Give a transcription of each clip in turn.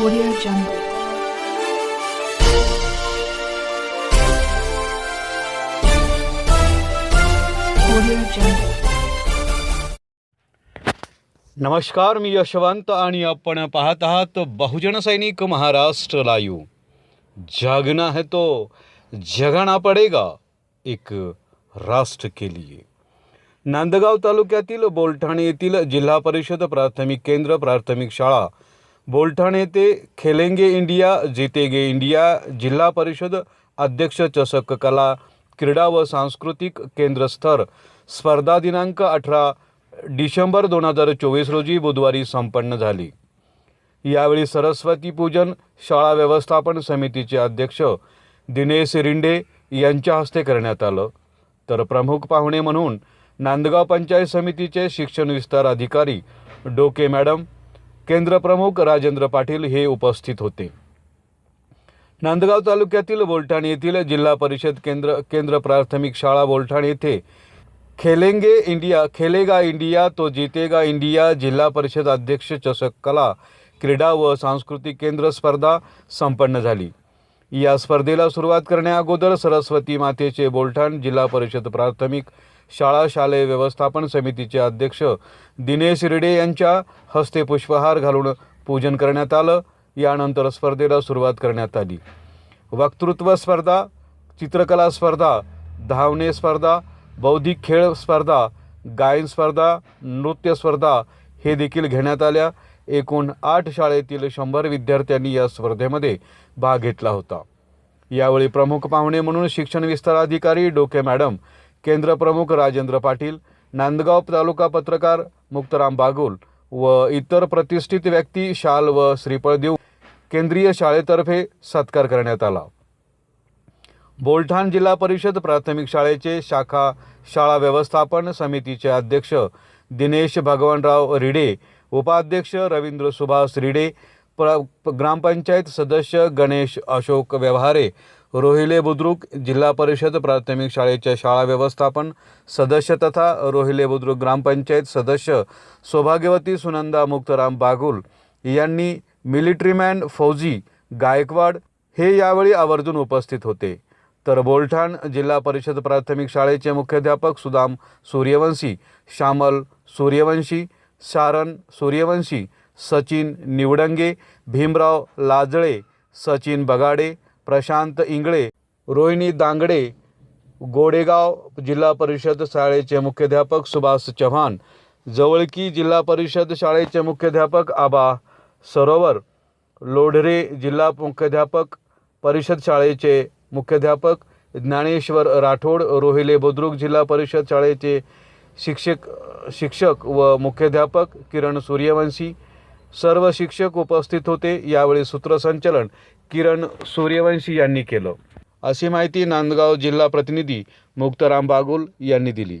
Audio Jungle. नमस्कार मी यशवंत आणि आपण पाहत आहात बहुजन सैनिक महाराष्ट्र लाईव्ह. जागना है तो जगणा पडेगा एक राष्ट्र के लिए. नांदगाव तालुक्यातील बोलठाणे येथील जिल्हा परिषद प्राथमिक केंद्र प्राथमिक शाळा बोलठाणे येथे खेलेंगे इंडिया जितेगे इंडिया जिल्हा परिषद अध्यक्ष चषक कला क्रीडा व सांस्कृतिक केंद्रस्तर स्पर्धा दिनांक अठरा डिसेंबर दोन हजार चोवीस रोजी बुधवारी संपन्न झाली. यावेळी सरस्वती पूजन शाळा व्यवस्थापन समितीचे अध्यक्ष दिनेश रिंडे यांच्या हस्ते करण्यात आलं. तर प्रमुख पाहुणे म्हणून नांदगाव पंचायत समितीचे शिक्षण विस्तार अधिकारी डोके मॅडम केंद्र प्रमुख राजेंद्र पाटील हे उपस्थित होते. नांदगाव तालुक्यातील बोलठाण येथील जिल्हा परिषद केंद्र केंद्र प्राथमिक शाळा बोलठाण येथे खेलेंगे इंडिया खेलेगा इंडिया तो जितेगा इंडिया जिल्हा परिषद अध्यक्ष चषक कला क्रीडा व सांस्कृतिक केंद्र स्पर्धा संपन्न झाली. या स्पर्धेला सुरुवात करण्याअगोदर सरस्वती मातेचे बोलठाण जिल्हा परिषद प्राथमिक शाळा शालेय व्यवस्थापन समितीचे अध्यक्ष दिनेश रिडे यांच्या हस्ते पुष्पहार घालून पूजन करण्यात आलं. यानंतर स्पर्धेला सुरुवात करण्यात आली. वक्तृत्व स्पर्धा चित्रकला स्पर्धा धावणे स्पर्धा बौद्धिक खेळ स्पर्धा गायन स्पर्धा नृत्य स्पर्धा हे देखील घेण्यात आल्या. एकूण आठ शाळेतील शंभर विद्यार्थ्यांनी या स्पर्धेमध्ये भाग घेतला होता. यावेळी प्रमुख पाहुणे म्हणून शिक्षण विस्तार अधिकारी डोके मॅडम केंद्र प्रमुख राजेंद्र पाटील नांदगाव तालुका पत्रकार मुक्तराम बागुल व इतर प्रतिष्ठित व्यक्ती शाल व श्रीफळ देऊ केंद्रीय शाळेतर्फे सत्कार करण्यात आला. बोलठाण जिल्हा परिषद प्राथमिक शाळेचे शाखा शाळा व्यवस्थापन समितीचे अध्यक्ष दिनेश भगवानराव रिडे उपाध्यक्ष रवींद्र सुभाष रिडे प्र ग्रामपंचायत सदस्य गणेश अशोक व्यवहारे रोहिले बुद्रुक जिल्हा परिषद प्राथमिक शाळेच्या शाळा व्यवस्थापन सदस्य तथा रोहिले बुद्रुक ग्रामपंचायत सदस्य सौभाग्यवती सुनंदा मुक्तराम बागुल यांनी मिलिटरीमॅन फौजी गायकवाड हे यावेळी आवर्जून उपस्थित होते. तर बोलठाण जिल्हा परिषद प्राथमिक शाळेचे मुख्याध्यापक सुदाम सूर्यवंशी श्यामल सूर्यवंशी शारन सूर्यवंशी सचिन निवडंगे भीमराव लाजळे सचिन बगाडे प्रशांत इंगळे रोहिणी दांगडे गोडेगाव जिल्हा परिषद शाळेचे मुख्याध्यापक सुभाष चव्हाण जवळकी जिल्हा परिषद शाळेचे मुख्याध्यापक आबा सरोवर लोढरे जिल्हा मुख्याध्यापक परिषद शाळेचे मुख्याध्यापक ज्ञानेश्वर राठोड रोहिले बुद्रुक जिल्हा परिषद शाळेचे शिक्षक शिक्षक व मुख्याध्यापक किरण सूर्यवंशी सर्व शिक्षक उपस्थित होते. यावेळी सूत्रसंचलन किरण सूर्यवंशी यांनी केलं. अशी माहिती नांदगाव जिल्हा प्रतिनिधी मुक्तराम बागुल यांनी दिली.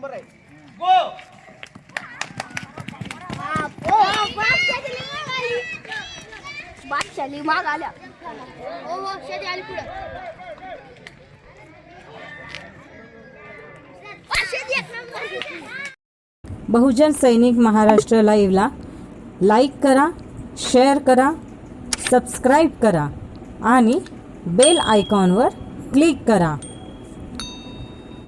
पाहुण्या बादशाली माग आल्या. हो हो शेती आली पुढं. नंबर बहुजन सैनिक महाराष्ट्र लाईव्हला लाईक करा शेअर करा सबस्क्राईब करा आणि बेल आयकॉनवर क्लिक करा.